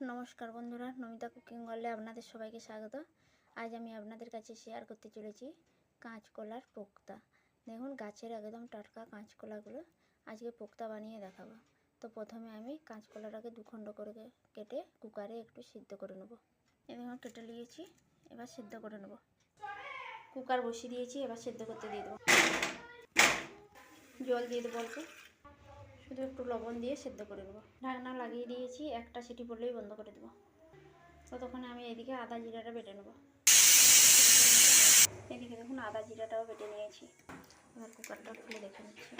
নমস্কার বন্ধুরা, নমিতা কুকিং ওয়ার্ল্ডে আপনাদের সবাইকে স্বাগত। আজ আমি আপনাদের কাছে শেয়ার করতে চলেছি কাঁচকলার পোক্তা। দেখুন, গাছের একদম টাটকা কাঁচকলাগুলো। আজকে পোক্তা বানিয়ে দেখাবো। তো প্রথমে আমি কাঁচকলাটাকে দুখণ্ড করে কেটে কুকারে একটু সিদ্ধ করে নেব। এবার কেটে নিয়েছি, এবার সিদ্ধ করে নেব। কুকার বসিয়ে দিয়েছি, এবার সিদ্ধ করতে দিয়ে দেবো। জল দিয়ে দেবো অল্প। শুধু একটু লবণ দিয়ে সেদ্ধ করে নেব। ঢাকনা লাগিয়ে দিয়েছি, একটা সিটি পড়লেই বন্ধ করে দেবো। ততক্ষণে আমি এদিকে আদা জিরাটা বেটে নেব। এদিকে দেখুন আদা জিরাটাও বেটে নিয়েছি। এবার কুকারটা খুলে দেখে নিচ্ছি।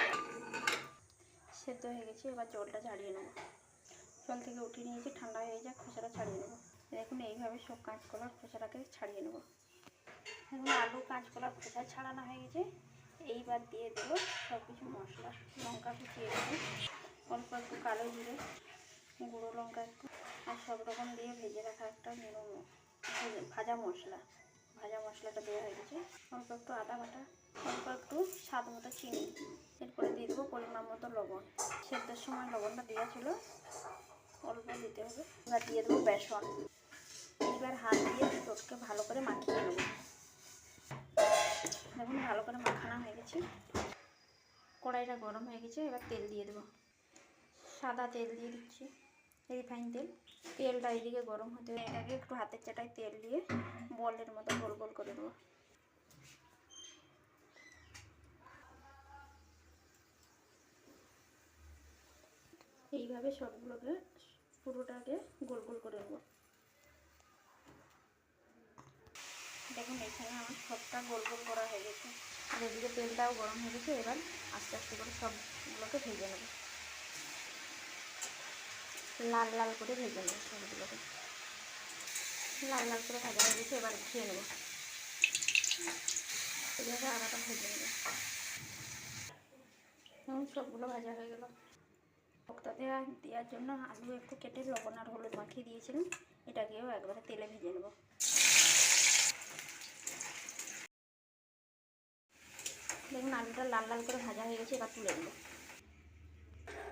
সেদ্ধ হয়ে গেছে, এবার জলটা ছাড়িয়ে নেব। জল থেকে উঠিয়ে নিয়েছি, ঠান্ডা হয়ে যাক, খোসাটা ছাড়িয়ে নেব। দেখুন এইভাবে সব কাঁচকলার খোসাটাকে ছাড়িয়ে নেব। এখন আলু কাঁচকলার খোসা ছাড়ানো হয়ে গেছে। এইবার দিয়ে দেবো সব কিছু মশলা। লঙ্কা কুচিয়ে দেবো। অল্প একটু কালো জিরে, গুঁড়ো লঙ্কা একটু, আর সব রকম দিয়ে ভেজে রাখা একটা নিরম ভাজা মশলা। ভাজা মশলাটা দেওয়া হয়ে গেছে। অল্প একটু আদা বাটা, অল্প একটু স্বাদ মতো চিনি। এরপরে দিয়ে দেবো পরিমাণ মতো লবণ। সেদ্ধের সময় লবণটা দেওয়া ছিল। অল্প দিতে হবে। এবার দিয়ে দেবো বেসন। এইবার হাত দিয়ে টোটকে ভালো করে মাখিয়ে নেব দেখুন ভালো করে গেছে কড়াইটা গরম হয়ে গেছে, এবার তেল দিয়ে দেবো। সাদা তেল দিয়ে দিচ্ছি, রিফাইন তেল। তেলটা এদিকে গরম হতে এটাকে একটু হাতের চাটায় তেল দিয়ে বলের মতো গোল গোল করে দেবো। এইভাবে সবগুলোকে, পুরোটাকে গোল গোল করে নেব। দেখুন, এখানে আমার সবটা গোল গোল করা হয়ে গেছে। আর এদিকে তেলটাও গরম হয়ে গেছে, এবার আস্তে আস্তে করে সবগুলোকে ভেজে নেব। লাল লাল করে ভেজে নেব সবগুলোকে। লাল লাল করে ভাজা হয়ে গেছে, এবার খেয়ে নেব। এইভাবে আদাটা ভেজে নেব। সবগুলো ভাজা হয়ে গেল। ভক্তা দেওয়া দেওয়ার জন্য আলু একটু কেটে লবণ আর হলুদ মাখিয়ে দিয়েছিলাম। এটাকেও একবারে তেলে ভেজে নেব। দেখুন, আলুটা লাল লাল করে ভাজা হয়ে গেছে, এবার তুলে নেব।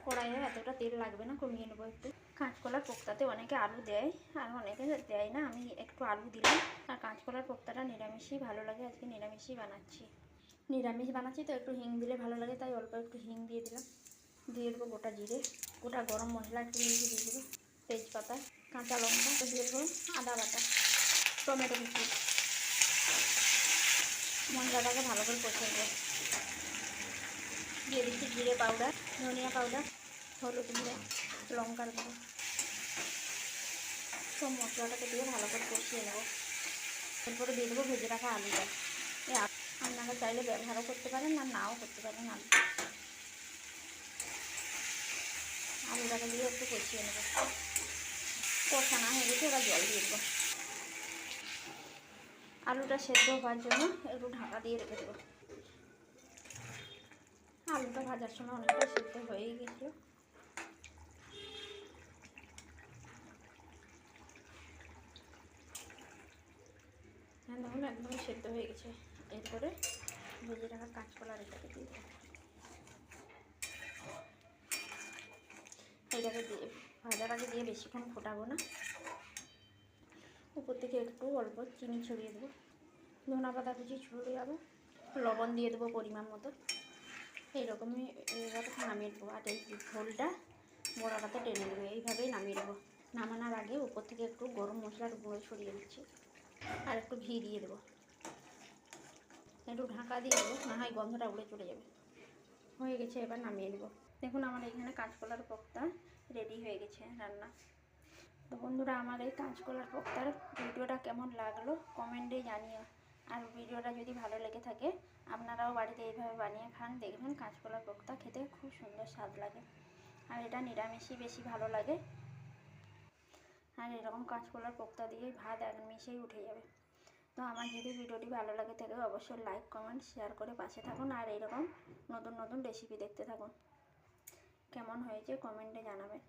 কড়াইয়ে এতটা তেল লাগবে না, কমিয়ে নেব একটু। কাঁচকলার পোক্তাতে অনেকে আলু দেয়, আর অনেকে দেয় না, আমি একটু আলু দিলাম। আর কাঁচকলার পোক্তাটা নিরামিষই ভালো লাগে, আজকে নিরামিষই বানাচ্ছি। নিরামিষ বানাচ্ছি তো, একটু হিং দিলে ভালো লাগে, তাই অল্প একটু হিং দিয়ে দিলাম। দিয়ে দেবো গোটা জিরে, গোটা গরম মশলা একটু মিশিয়ে দিয়ে দেবো। তেজপাতা, কাঁচা লঙ্কা দিয়ে দেবো আদা বাটা, টমেটো কুচি। মশলাটাকে ভালো করে কষে দেবো দিয়ে দিচ্ছি জিরে পাউডার, ধনিয়া পাউডার, হলুদ গুঁড়ো, লঙ্কার গুঁড়ো। সব মশলাটাকে দিয়ে ভালো করে কষিয়ে নেব। এরপরে দিয়ে দেবো ভেজে রাখা আলুটা। এই আপনারা চাইলে ব্যবহারও করতে পারেন, আর নাও করতে পারেন আলু। আলুটাকে দিয়ে একটু কষিয়ে নেব। কষানো হয়ে গেছে, এবার জল দিয়ে দেবো। আলুটা সেদ্ধ হওয়ার জন্য একটু ঢাকা দিয়ে রেখে দেবো। আলুটা ভাজার সময় অনেকটা সেদ্ধ হয়েই গেছিল হ্যাঁ দেখুন, একদমই সেদ্ধ হয়ে গেছে। এরপরে ভেজে রাখা কাঁচকলা রেখাকে দিয়ে দেবো। এটাকে দিয়ে, ভাজার আগে দিয়ে বেশিক্ষণ ফোটাবো না। উপর থেকে একটু অল্প চিনি ছড়িয়ে দেবো। ধনা পাতা কুচি ছড়িয়ে যাব লবণ দিয়ে দেবো পরিমাণ মতো। এইরকমই এইভাবে নামিয়ে দেবো আর এই ঝোলটা বড়াটাতে টেনে দেবো এইভাবেই নামিয়ে দেবো নামানোর আগে উপর থেকে একটু গরম মশলার গুঁড়ো ছড়িয়ে দিচ্ছি। আর একটু ঘি দিয়ে দেবো। একটু ঢাকা দিয়ে দেবো, না হয় গন্ধটা উড়ে চলে যাবে। হয়ে গেছে, এবার নামিয়ে দেবো দেখুন, আমার এখানে কাঁচকলার পোক্তা রেডি হয়ে গেছে রান্না। তো বন্ধুরা, আমার এই কাঁচকলার পোক্তার ভিডিওটা কেমন লাগল, কমেন্টে জানিও। আর ভিডিওটা যদি ভালো লেগে থাকে, আপনারাও বাড়িতে এইভাবে বানিয়ে খান। দেখবেন কাঁচকলার পোক্তা খেতে খুব সুন্দর স্বাদ লাগে। আর এটা নিরামিষই বেশি ভালো লাগে। আর এরকম কাঁচকলার পোক্তা দিয়ে ভাত এক মিশেই উঠে যাবে। তো আমার যদি ভিডিওটি ভালো লাগে থাকে, অবশ্যই লাইক কমেন্ট শেয়ার করে পাশে থাকুন। আর এইরকম নতুন নতুন রেসিপি দেখতে থাকুন। কেমন হয়েছে কমেন্টে জানাবেন।